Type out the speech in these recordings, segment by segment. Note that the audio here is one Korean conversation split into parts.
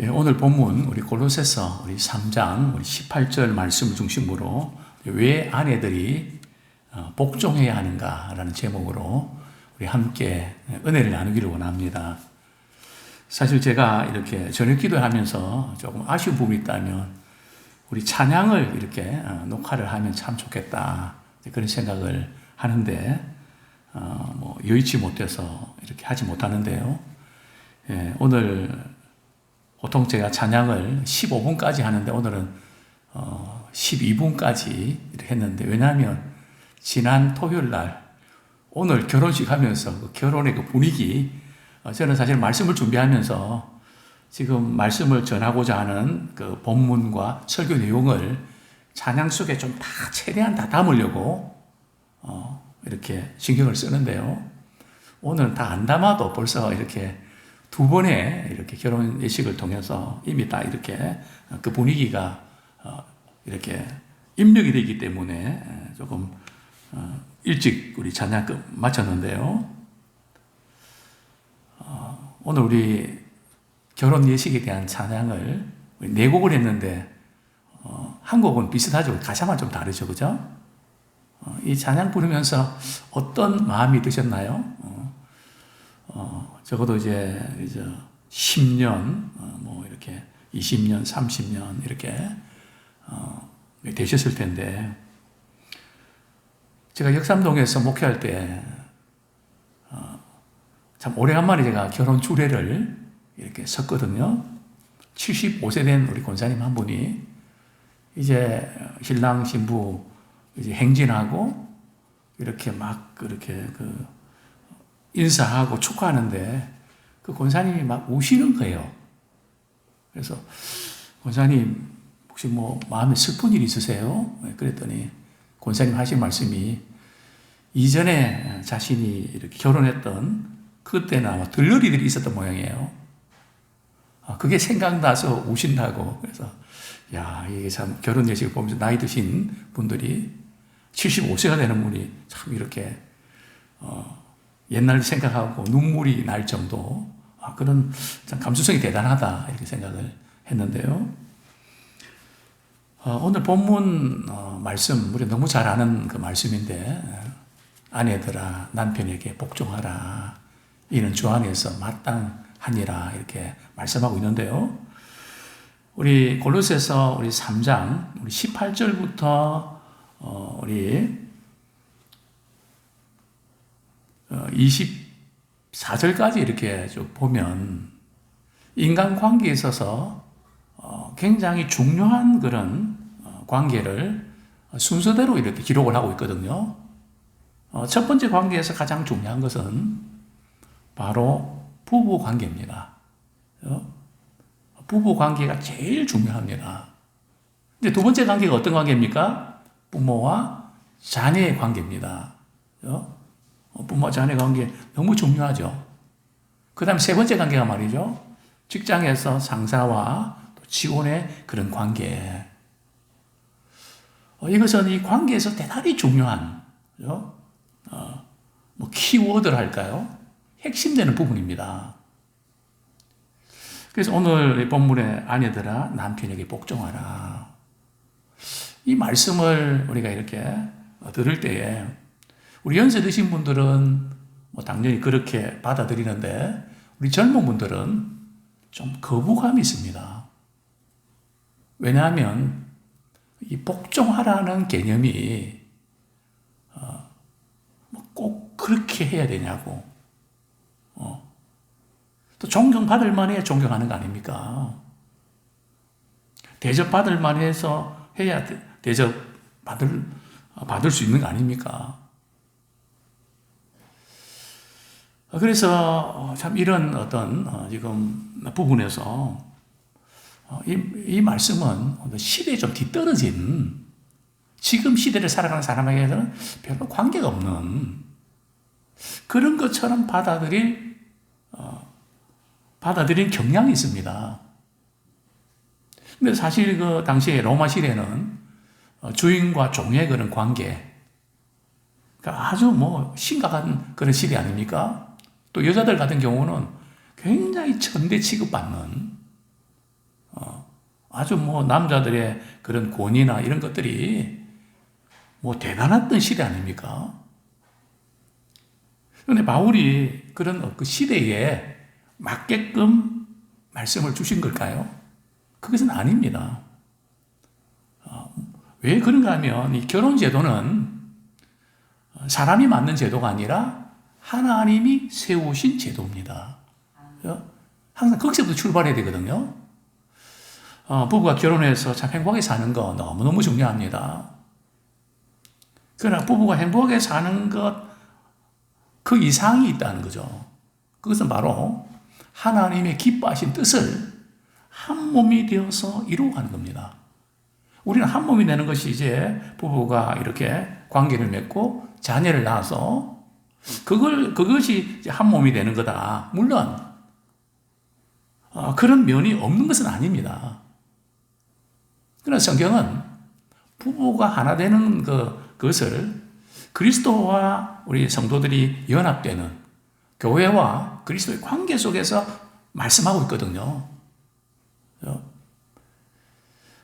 예, 오늘 본문 우리 골로새서 우리 3장 우리 18절 말씀을 중심으로 왜 아내들이 어, 복종해야 하는가라는 제목으로 우리 함께 은혜를 나누기를 원합니다. 사실 제가 이렇게 저녁 기도하면서 조금 아쉬운 부분이 있다면 우리 찬양을 이렇게 어, 녹화를 하면 참 좋겠다 그런 생각을 하는데 어, 뭐 여의치 못해서 이렇게 하지 못하는데요. 예, 오늘 보통 제가 찬양을 15분까지 하는데 오늘은 어, 12분까지 이렇게 했는데 왜냐하면 지난 토요일 날 오늘 결혼식 하면서 그 결혼의 그 분위기 어, 저는 사실 말씀을 준비하면서 지금 말씀을 전하고자 하는 그 본문과 설교 내용을 찬양 속에 좀 다 최대한 다 담으려고 어, 이렇게 신경을 쓰는데요. 오늘 다 안 담아도 벌써 이렇게 두 번의 이렇게 결혼 예식을 통해서 이미 다 이렇게 그 분위기가 어, 이렇게 입력이 되기 때문에 조금 어, 일찍 우리 찬양 끝 마쳤는데요. 어, 오늘 우리 결혼 예식에 대한 찬양을 네 곡을 했는데 한 곡은 비슷하죠. 가사만 좀 다르죠, 그죠? 이 찬양 부르면서 어떤 마음이 드셨나요? 어, 적어도 이제, 이제 10년, 어, 뭐 이렇게 20년, 30년 이렇게 어, 되셨을 텐데, 제가 역삼동에서 목회할 때, 어, 참 오래간만에 제가 결혼 주례를 이렇게 섰거든요. 75세 된 우리 권사님 한 분이 이제 신랑 신부 이제 행진하고 이렇게 막 그렇게 그 인사하고 축하하는데 그 권사님이 막 우시는 거예요. 그래서 권사님 혹시 뭐 마음에 슬픈 일 있으세요? 네, 그랬더니 권사님 하신 말씀이 이전에 자신이 이렇게 결혼했던 그때는 아마 들러리들이 있었던 모양이에요. 아, 그게 생각나서 우신다고. 그래서, 야, 이게 참 결혼 예식을 보면서 나이 드신 분들이 75세가 되는 분이 참 이렇게, 어, 옛날 생각하고 눈물이 날 정도 아, 그런 감수성이 대단하다 이렇게 생각을 했는데요. 어, 오늘 본문 어, 말씀 우리 너무 잘 아는 그 말씀인데 아내들아 남편에게 복종하라 이는 주 안에서 마땅하니라 이렇게 말씀하고 있는데요. 우리 골로새서 우리 3장 우리 18절부터 어, 우리 24절까지 이렇게 쭉 보면 인간 관계에 있어서 어, 굉장히 중요한 그런 어, 관계를 순서대로 이렇게 기록을 하고 있거든요. 어, 첫 번째 관계에서 가장 중요한 것은 바로 부부 관계입니다. 부부 관계가 제일 중요합니다. 이제 두 번째 관계가 어떤 관계입니까? 부모와 자녀의 관계입니다. 어, 부모 자녀 관계 너무 중요하죠. 그 다음 세 번째 관계가 말이죠. 직장에서 상사와 직원의 그런 관계. 어, 이것은 이 관계에서 대단히 중요한, 어, 뭐 키워드를 할까요? 핵심되는 부분입니다. 그래서 오늘 본문의 아내들아 남편에게 복종하라. 이 말씀을 우리가 이렇게 들을 때에 우리 연세 드신 분들은 뭐 당연히 그렇게 받아들이는데 우리 젊은 분들은 좀 거부감이 있습니다. 왜냐하면 이 복종하라는 개념이 어, 뭐꼭 그렇게 해야 되냐고 어. 또 존경받을 만해야 존경하는 거 아닙니까? 대접받을 만해서 해야 대접 받을 받을 수 있는 거 아닙니까? 그래서 어, 참 이런 어떤 어, 지금 부분에서 어, 이, 이 말씀은 시대에 좀 뒤떨어진 지금 시대를 살아가는 사람에게는 별로 관계가 없는 그런 것처럼 받아들일 받아들인 경향이 있습니다. 근데 사실 그 당시에 로마 시대는 주인과 종의 그런 관계, 그러니까 아주 뭐 심각한 그런 시대 아닙니까? 또 여자들 같은 경우는 굉장히 천대 취급받는 아주 뭐 남자들의 그런 권위나 이런 것들이 뭐 대단했던 시대 아닙니까? 그런데 바울이 그런 그 시대에 맞게끔 말씀을 주신 걸까요? 그것은 아닙니다. 어, 왜 그런가 하면 이 결혼 제도는 사람이 만든 제도가 아니라 하나님이 세우신 제도입니다. 항상 거기서부터 출발해야 되거든요. 어, 부부가 결혼해서 참 행복하게 사는 거 너무너무 중요합니다. 그러나 부부가 행복하게 사는 것, 그 이상이 있다는 거죠. 그것은 바로 하나님의 기뻐하신 뜻을 한 몸이 되어서 이루어가는 겁니다. 우리는 한 몸이 되는 것이 이제 부부가 이렇게 관계를 맺고 자녀를 낳아서 그걸, 그것이 한 몸이 되는 거다. 물론, 어, 그런 면이 없는 것은 아닙니다. 그러나 성경은 부부가 하나 되는 그, 그것을 그리스도와 우리 성도들이 연합되는 교회와 그리스도의 관계 속에서 말씀하고 있거든요.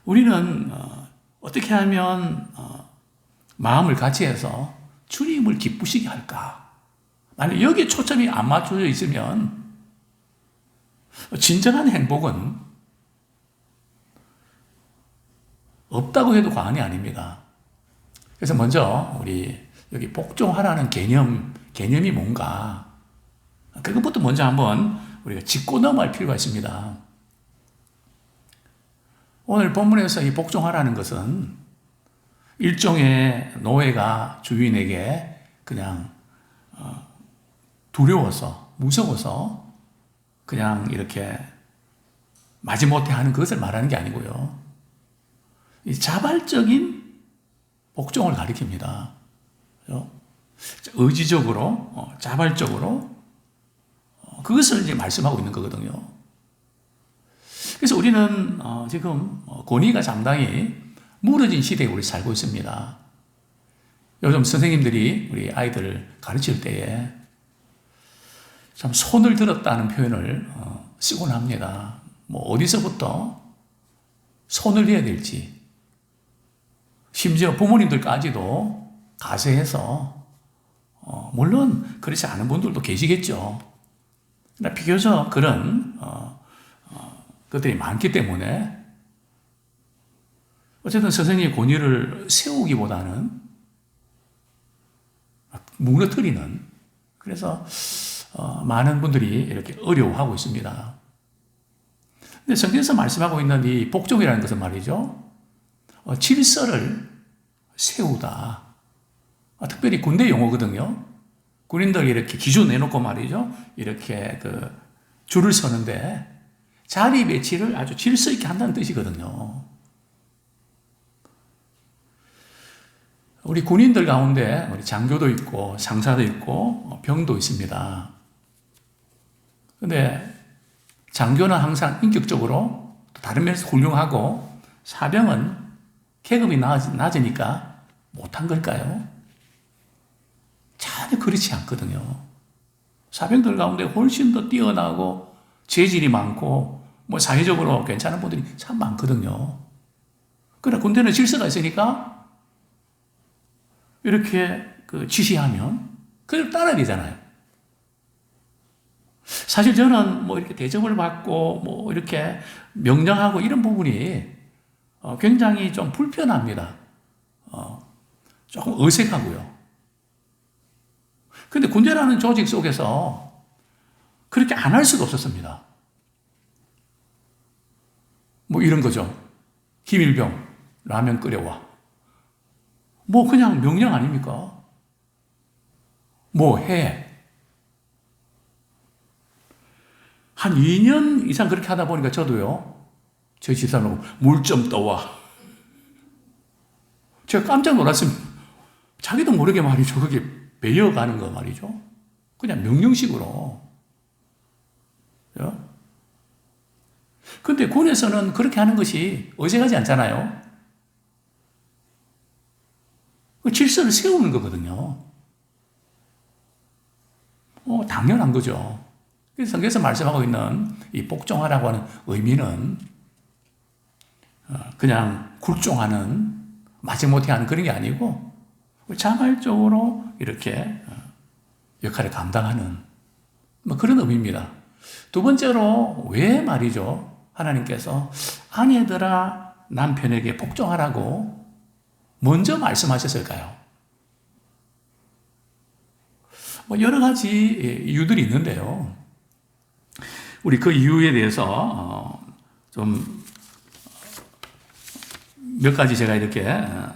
우리는 어, 어떻게 하면 어, 마음을 같이 해서 주님을 기쁘시게 할까? 만약 여기에 초점이 안 맞춰져 있으면 진정한 행복은 없다고 해도 과언이 아닙니다. 그래서 먼저 우리 여기 복종하라는 개념, 개념이 뭔가 그것부터 먼저 한번 우리가 짚고 넘어갈 필요가 있습니다. 오늘 본문에서 이 복종하라는 것은 일종의 노예가 주인에게 그냥 어, 두려워서 무서워서 그냥 이렇게 마지못해 하는 그것을 말하는 게 아니고요. 자발적인 복종을 가리킵니다. 의지적으로, 어, 자발적으로 어, 그것을 이제 말씀하고 있는 거거든요. 그래서 우리는 지금 권위가 상당히 무너진 시대에 우리 살고 있습니다. 요즘 선생님들이 우리 아이들을 가르칠 때에 참 손을 들었다는 표현을 어, 쓰곤 합니다. 뭐 어디서부터 손을 내야 될지 심지어 부모님들까지도 가세해서 어, 물론 그렇지 않은 분들도 계시겠죠. 그러나 비교적 그런 어, 것들이 많기 때문에 어쨌든 선생님의 권위를 세우기보다는 무너뜨리는 그래서 어, 많은 분들이 이렇게 어려워하고 있습니다. 근데 성경에서 말씀하고 있는 이 복종이라는 것은 말이죠. 어, 질서를 세우다. 아, 특별히 군대 용어거든요. 군인들 이렇게 기준 내놓고 말이죠. 이렇게 그 줄을 서는데 자리 배치를 아주 질서 있게 한다는 뜻이거든요. 우리 군인들 가운데 우리 장교도 있고 상사도 있고 병도 있습니다. 근데 장교는 항상 인격적으로 다른 면에서 훌륭하고 사병은 계급이 낮으니까 못한 걸까요? 전혀 그렇지 않거든요. 사병들 가운데 훨씬 더 뛰어나고 재질이 많고 뭐 사회적으로 괜찮은 분들이 참 많거든요. 그러나 군대는 질서가 있으니까 이렇게 그 지시하면 그걸 따라야 되잖아요. 사실 저는 뭐 이렇게 대접을 받고 뭐 이렇게 명령하고 이런 부분이 어, 굉장히 좀 불편합니다. 어, 조금 어색하고요. 근데 군대라는 조직 속에서 그렇게 안 할 수가 없었습니다. 뭐 이런 거죠. 김일병, 라면 끓여와. 뭐 그냥 명령 아닙니까? 뭐 해. 한 2년 이상 그렇게 하다 보니까 저도요, 저희 집사람 물좀 떠와. 제가 깜짝 놀랐습니다. 자기도 모르게 말이죠. 그게 배어가는 거 말이죠. 그냥 명령식으로. 근데 군에서는 그렇게 하는 것이 어색하지 않잖아요. 그 질서를 세우는 거거든요. 어, 당연한 거죠. 그래서 성경에서 말씀하고 있는 이 복종하라고 하는 의미는 어, 그냥 굴종하는 마지못해 하는 그런 게 아니고 자발적으로 이렇게 어, 역할을 감당하는 뭐 그런 의미입니다. 두 번째로 왜 말이죠? 하나님께서 아내들아 남편에게 복종하라고 먼저 말씀하셨을까요? 뭐 여러 가지 예, 이유들이 있는데요. 우리 그 이유에 대해서 어, 좀몇 가지 제가 이렇게 어,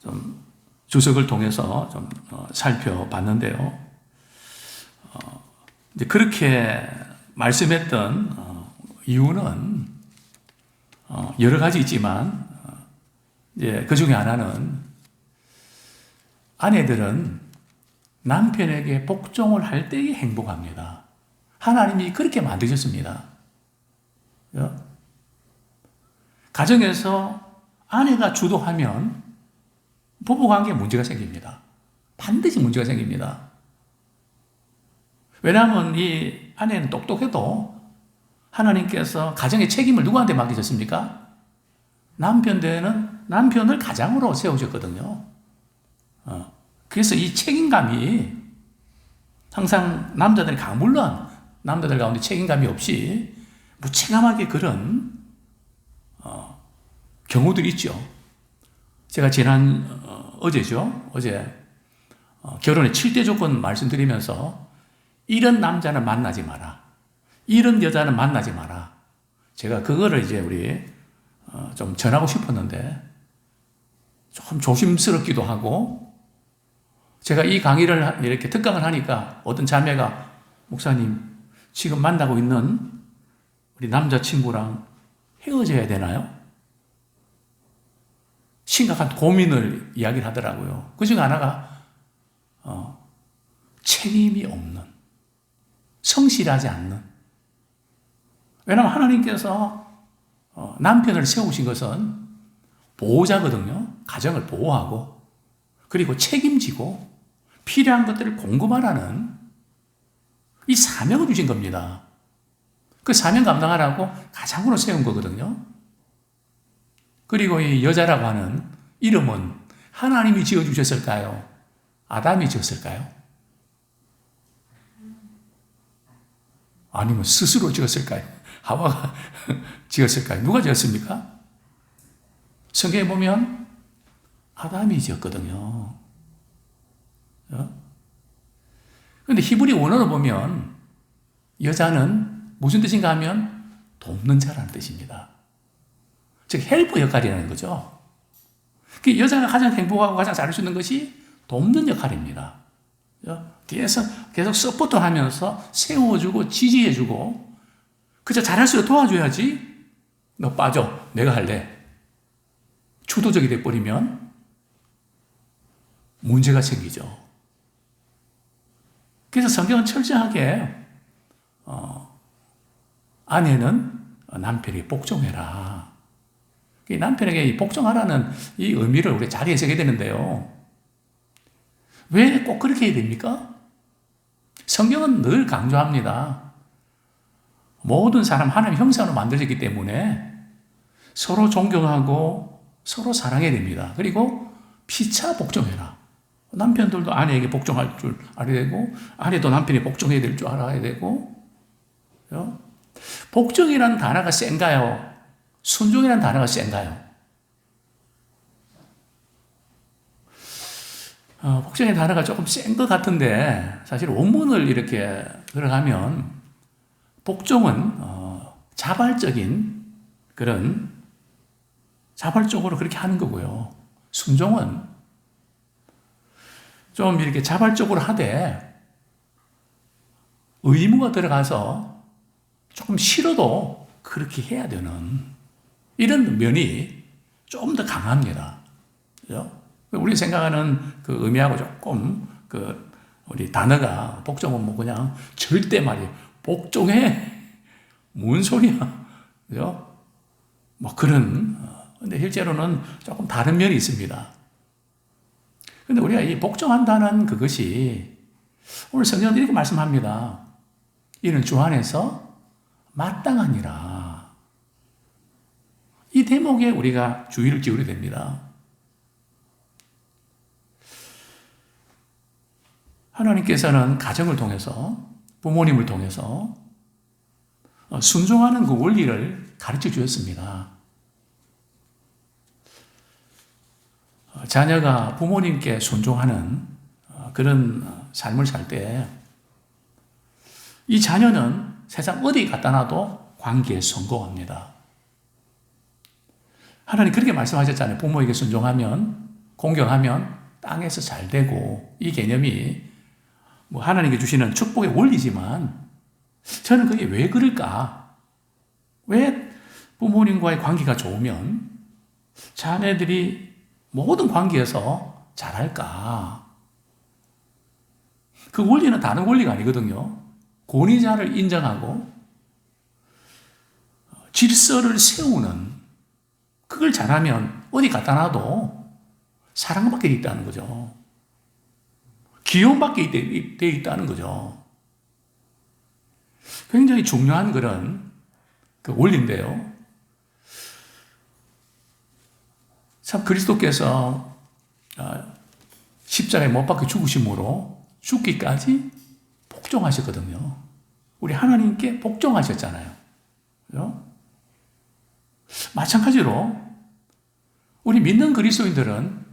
좀 주석을 통해서 좀 어, 살펴봤는데요. 이제 그렇게 말씀했던 이유는 여러 가지 있지만 그 중에 하나는 아내들은 남편에게 복종을 할 때에 행복합니다. 하나님이 그렇게 만드셨습니다. 가정에서 아내가 주도하면 부부관계에 문제가 생깁니다. 반드시 문제가 생깁니다. 왜냐하면 이 아내는 똑똑해도 하나님께서 가정의 책임을 누구한테 맡기셨습니까? 남편들은 남편을 가장으로 세우셨거든요. 어. 그래서 이 책임감이 항상 남자들이 강, 물론 남자들 가운데 책임감이 없이 무책임하게 그런 어, 경우들이 있죠. 제가 지난 어, 어제죠. 어제 어, 결혼의 7대 조건 말씀드리면서 이런 남자는 만나지 마라. 이런 여자는 만나지 마라. 제가 그거를 이제 우리 어, 좀 전하고 싶었는데 좀 조심스럽기도 하고 제가 이 강의를 이렇게 특강을 하니까 어떤 자매가 목사님 지금 만나고 있는 우리 남자친구랑 헤어져야 되나요? 심각한 고민을 이야기를 하더라고요. 그 중에 하나가 어, 책임이 없는 성실하지 않는 왜냐하면 하나님께서 어, 남편을 세우신 것은 보호자거든요. 가정을 보호하고 그리고 책임지고 필요한 것들을 공급하라는 이 사명을 주신 겁니다. 그 사명 감당하라고 가장으로 세운 거거든요. 그리고 이 여자라고 하는 이름은 하나님이 지어주셨을까요? 아담이 지었을까요? 아니면 스스로 지었을까요? 하와가 지었을까요? 누가 지었습니까? 성경에 보면 아담이 지었거든요. 그런데 어? 히브리 원어로 보면 여자는 무슨 뜻인가 하면 돕는 자라는 뜻입니다. 즉 헬퍼 역할이라는 거죠. 그 여자가 가장 행복하고 가장 잘할 수 있는 것이 돕는 역할입니다. 뒤에서 계속 서포트 하면서 세워주고 지지해주고 그저 잘할 수 있도록 도와줘야지. 너 빠져. 내가 할래. 주도적이 돼버리면 문제가 생기죠. 그래서 성경은 철저하게 어, 아내는 남편이 복종해라. 남편에게 복종하라는 이 의미를 우리 잘 해석해야 되는데요. 왜 꼭 그렇게 해야 됩니까? 성경은 늘 강조합니다. 모든 사람 하나님 형상으로 만들어졌기 때문에 서로 존경하고 서로 사랑해야 됩니다. 그리고 피차 복종해라. 남편들도 아내에게 복종할 줄 알아야 되고, 아내도 남편이 복종해야 될 줄 알아야 되고, 복종이라는 단어가 센가요? 순종이라는 단어가 센가요? 어, 복종의 단어가 조금 센 것 같은데 사실 원문을 이렇게 들어가면 복종은 어, 자발적인 그런 자발적으로 그렇게 하는 거고요. 순종은 좀 이렇게 자발적으로 하되 의무가 들어가서 조금 싫어도 그렇게 해야 되는 이런 면이 좀 더 강합니다. 그죠? 우리 생각하는 그 의미하고 조금 그 우리 단어가 복종은 뭐 그냥 절대 말이에요. 복종해. 뭔 소리야. 그죠? 뭐 그런, 어, 근데 실제로는 조금 다른 면이 있습니다. 근데 우리가 이 복종한다는 그것이 오늘 성경은 이렇게 말씀합니다. 이는 주 안에서 마땅하니라. 이 대목에 우리가 주의를 기울여야 됩니다. 하나님께서는 가정을 통해서 부모님을 통해서 어, 순종하는 그 원리를 가르쳐 주셨습니다. 자녀가 부모님께 순종하는 어, 그런 삶을 살 때 이 자녀는 세상 어디 갖다 놔도 관계에 성공합니다. 하나님 그렇게 말씀하셨잖아요. 부모에게 순종하면, 공경하면 땅에서 잘 되고, 이 개념이 뭐 하나님께 주시는 축복의 원리지만, 저는 그게 왜 그럴까? 왜 부모님과의 관계가 좋으면 자녀들이 모든 관계에서 잘할까? 그 원리는 다른 원리가 아니거든요. 권위자를 인정하고 질서를 세우는 그걸 잘하면 어디 갖다 놔도 사랑받게 돼 있다는 거죠. 기용받게 돼 있다는 거죠. 굉장히 중요한 그런 그 원리인데요. 참 그리스도께서 아, 십자가에 못 박혀 죽으심으로 죽기까지 복종하셨거든요. 우리 하나님께 복종하셨잖아요. 그죠? 마찬가지로 우리 믿는 그리스도인들은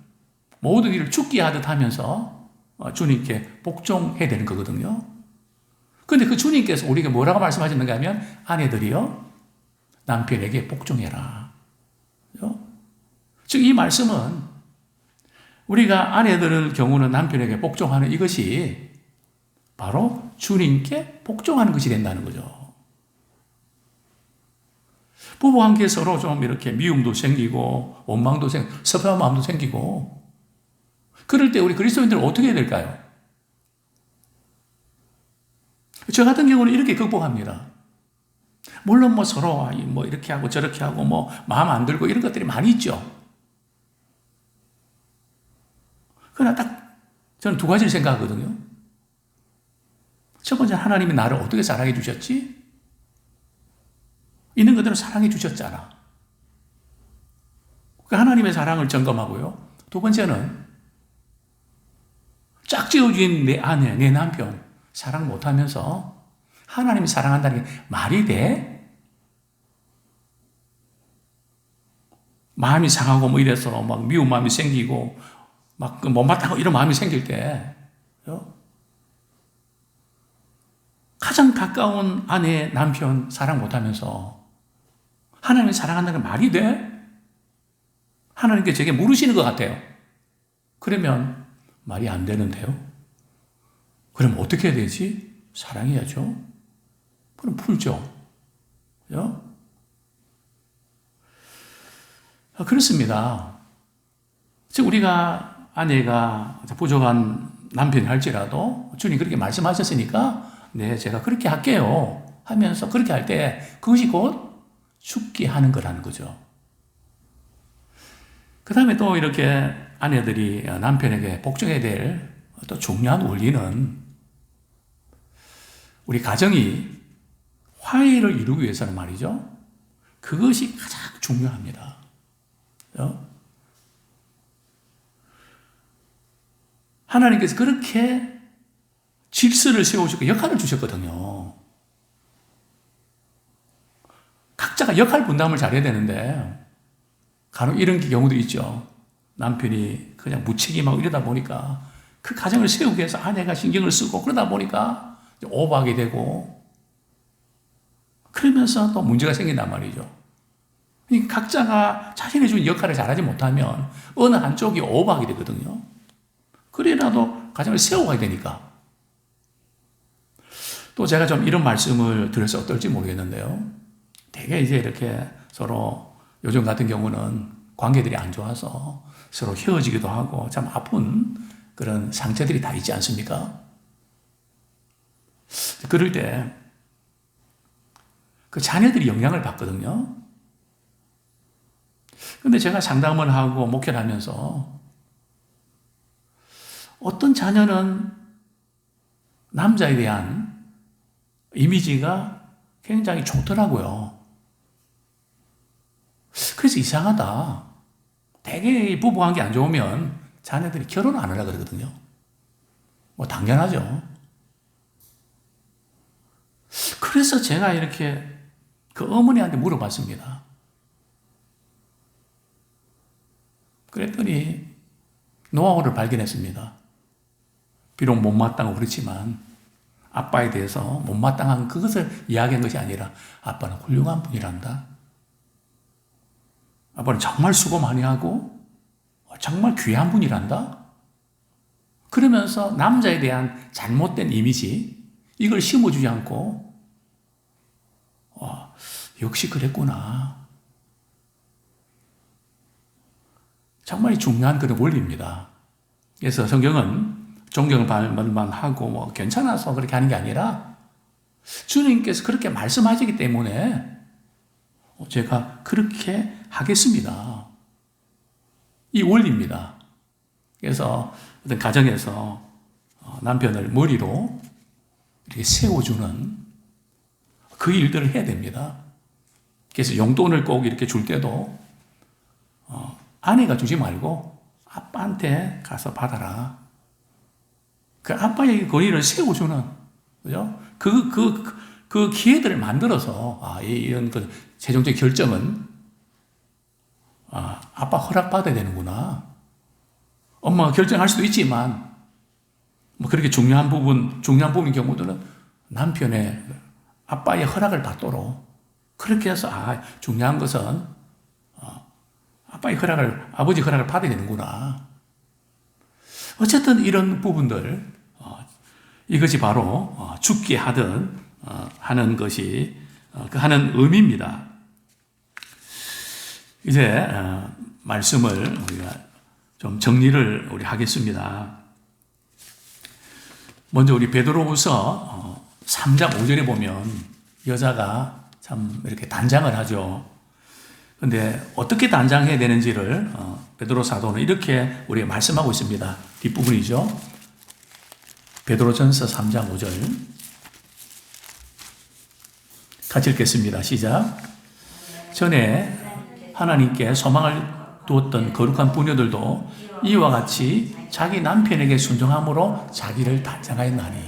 모든 일을 죽게 하듯 하면서 어, 주님께 복종해야 되는 거거든요. 근데 그 주님께서 우리에게 뭐라고 말씀하셨는가 하면 아내들이요 남편에게 복종해라. 즉 이 말씀은 우리가 아내들의 경우는 남편에게 복종하는 이것이 바로 주님께 복종하는 것이 된다는 거죠. 부부 관계 서로 좀 이렇게 미움도 생기고 원망도 생, 섭섭한 마음도 생기고 그럴 때 우리 그리스도인들은 어떻게 해야 될까요? 저 같은 경우는 이렇게 극복합니다. 물론 뭐 서로 뭐 이렇게 하고 저렇게 하고 뭐 마음 안 들고 이런 것들이 많이 있죠. 그러나 딱 저는 두 가지를 생각하거든요. 첫 번째 하나님이 나를 어떻게 사랑해 주셨지? 있는 그대로 사랑해 주셨잖아. 그 하나님의 사랑을 점검하고요. 두 번째는 짝지어진 내 아내, 내 남편 사랑 못하면서 하나님이 사랑한다는 게 말이 돼? 마음이 상하고 뭐 이래서 막 미운 마음이 생기고 막그 못마땅하고 이런 마음이 생길 때 가장 가까운 아내, 남편 사랑 못하면서 하나님을 사랑한다는 게 말이 돼? 하나님께 제게 물으시는 것 같아요. 그러면 말이 안 되는데요. 그럼 어떻게 해야 되지? 사랑해야죠. 그럼 풀죠. 그죠? 아, 그렇습니다. 즉, 우리가 아내가 부족한 남편이 할지라도 주님 그렇게 말씀하셨으니까 네, 제가 그렇게 할게요. 하면서 그렇게 할 때 그것이 곧 죽게 하는 거라는 거죠. 그 다음에 또 이렇게 아내들이 남편에게 복종해야 될 또 중요한 원리는 우리 가정이 화해를 이루기 위해서는 말이죠. 그것이 가장 중요합니다. 하나님께서 그렇게 질서를 세우시고 역할을 주셨거든요. 각자가 역할 분담을 잘해야 되는데, 간혹 이런 경우도 있죠. 남편이 그냥 무책임하고 이러다 보니까 그 가정을 세우기 위해서 아내가 신경을 쓰고 그러다 보니까 오버하게 되고 그러면서 또 문제가 생긴단 말이죠. 각자가 자신이 준 역할을 잘하지 못하면 어느 한쪽이 오버하게 되거든요. 그래라도 가정을 세워가야 되니까. 또 제가 좀 이런 말씀을 드려서 어떨지 모르겠는데요. 되게 이제 이렇게 서로 요즘 같은 경우는 관계들이 안 좋아서 서로 헤어지기도 하고 참 아픈 그런 상처들이 다 있지 않습니까? 그럴 때 그 자녀들이 영향을 받거든요. 근데 제가 상담을 하고 목회를 하면서 어떤 자녀는 남자에 대한 이미지가 굉장히 좋더라고요. 그래서 이상하다. 대개 부부 관계 안 좋으면 자녀들이 결혼 안 하려 그러거든요. 뭐 당연하죠. 그래서 제가 이렇게 그 어머니한테 물어봤습니다. 그랬더니 노하우를 발견했습니다. 비록 못마땅하고 그렇지만 아빠에 대해서 못마땅한 그것을 이야기한 것이 아니라 아빠는 훌륭한 분이란다. 아빠는 정말 수고 많이 하고 정말 귀한 분이란다. 그러면서 남자에 대한 잘못된 이미지 이걸 심어주지 않고 와, 역시 그랬구나. 정말 중요한 그런 원리입니다. 그래서 성경은 존경을 받을만 하고 뭐 괜찮아서 그렇게 하는 게 아니라 주님께서 그렇게 말씀하시기 때문에 제가 그렇게 하겠습니다. 이 원리입니다. 그래서 어떤 가정에서 남편을 머리로 이렇게 세워주는 그 일들을 해야 됩니다. 그래서 용돈을 꼭 이렇게 줄 때도 어, 아내가 주지 말고 아빠한테 가서 받아라. 그 아빠의 권위를 세워주는, 그죠? 그, 그, 그 기회들을 만들어서, 아, 이런 그 최종적 결정은, 아, 아빠 허락받아야 되는구나. 엄마가 결정할 수도 있지만, 뭐 그렇게 중요한 부분, 중요한 부분인 경우들은 남편의 아빠의 허락을 받도록 그렇게 해서, 아, 중요한 것은 아빠의 허락을, 아버지 허락을 받아야 되는구나. 어쨌든 이런 부분들, 어, 이것이 바로 어, 죽게 하든 어, 하는 것이 그 하는 의미입니다. 이제 말씀을 우리가 좀 정리를 우리 하겠습니다. 먼저 우리 베드로후서 3장 5절에 보면 여자가 참 이렇게 단장을 하죠. 근데 어떻게 단장해야 되는지를 어, 베드로 사도는 이렇게 우리가 말씀하고 있습니다. 뒷부분이죠. 베드로전서 3장 5절 같이 읽겠습니다. 시작. 전에 하나님께 소망을 두었던 거룩한 부녀들도 이와 같이 자기 남편에게 순종함으로 자기를 단장하였나니.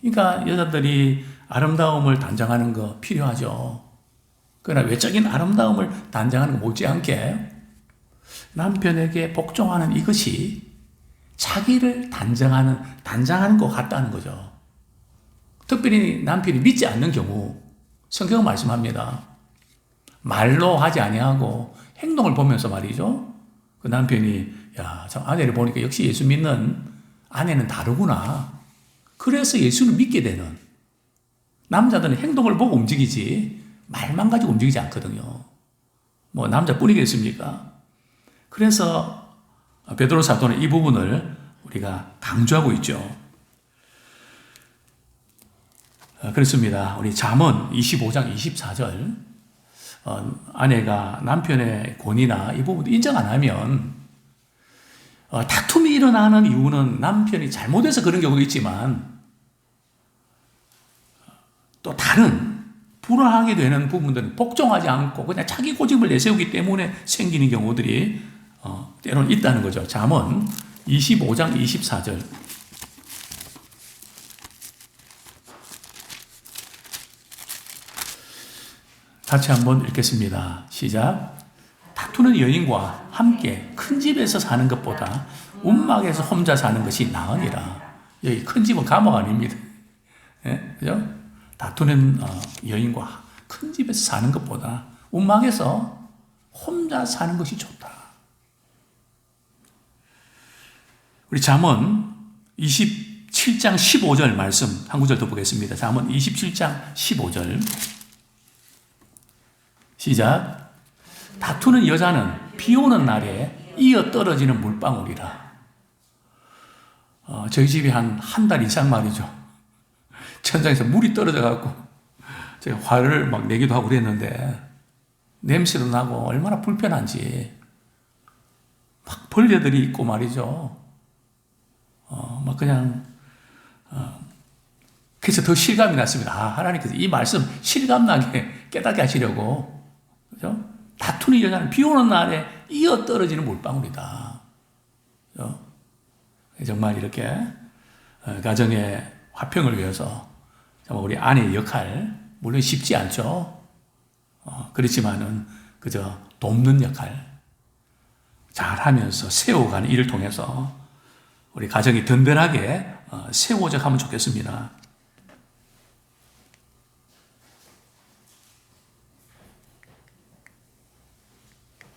그러니까 여자들이 아름다움을 단장하는 거 필요하죠. 그러나 외적인 아름다움을 단장하는 것 못지않게 남편에게 복종하는 이것이 자기를 단장하는, 단장하는 것 같다는 거죠. 특별히 남편이 믿지 않는 경우, 성경은 말씀합니다. 말로 하지 아니하고 행동을 보면서 말이죠. 그 남편이, 야, 참 아내를 보니까 역시 예수 믿는 아내는 다르구나. 그래서 예수를 믿게 되는. 남자들은 행동을 보고 움직이지, 말만 가지고 움직이지 않거든요. 뭐 남자뿐이겠습니까? 그래서 베드로 사도는 이 부분을 우리가 강조하고 있죠. 어, 그렇습니다. 우리 잠언 25장 24절 어, 아내가 남편의 권위나 이 부분도 인정 안 하면 어, 다툼이 일어나는 이유는 남편이 잘못해서 그런 경우도 있지만 또 다른 불안하게 되는 부분들은 복종하지 않고 그냥 자기 고집을 내세우기 때문에 생기는 경우들이 어, 때로는 있다는 거죠. 잠언 25장 24절. 같이 한번 읽겠습니다. 시작. 다투는 여인과 함께 큰 집에서 사는 것보다 움막에서 혼자 사는 것이 나으니라. 여기 큰 집은 감옥 아닙니다. 예? 그죠? 다투는 어, 여인과 큰 집에서 사는 것보다 운막에서 혼자 사는 것이 좋다. 우리 잠언 27장 15절 말씀 한 구절 더 보겠습니다. 잠언 27장 15절 시작 다투는 여자는 비 오는 날에 이어 떨어지는 물방울이라. 어, 저희 집이 한 한 달 이상 말이죠. 천장에서 물이 떨어져 갖고 제가 화를 막 내기도 하고 그랬는데 냄새도 나고 얼마나 불편한지 막 벌레들이 있고 말이죠. 어, 막 그냥 어, 그래서 더 실감이 났습니다. 아, 하나님께서 이 말씀 실감나게 깨닫게 하시려고 그죠? 다투는 여자는 비 오는 날에 이어 떨어지는 물방울이다. 어? 정말 이렇게 어, 가정의 화평을 위해서 우리 아내의 역할 물론 쉽지 않죠. 어, 그렇지만은 그저 돕는 역할 잘하면서 세워가는 일을 통해서 우리 가정이 든든하게 어, 세워져 가면 좋겠습니다.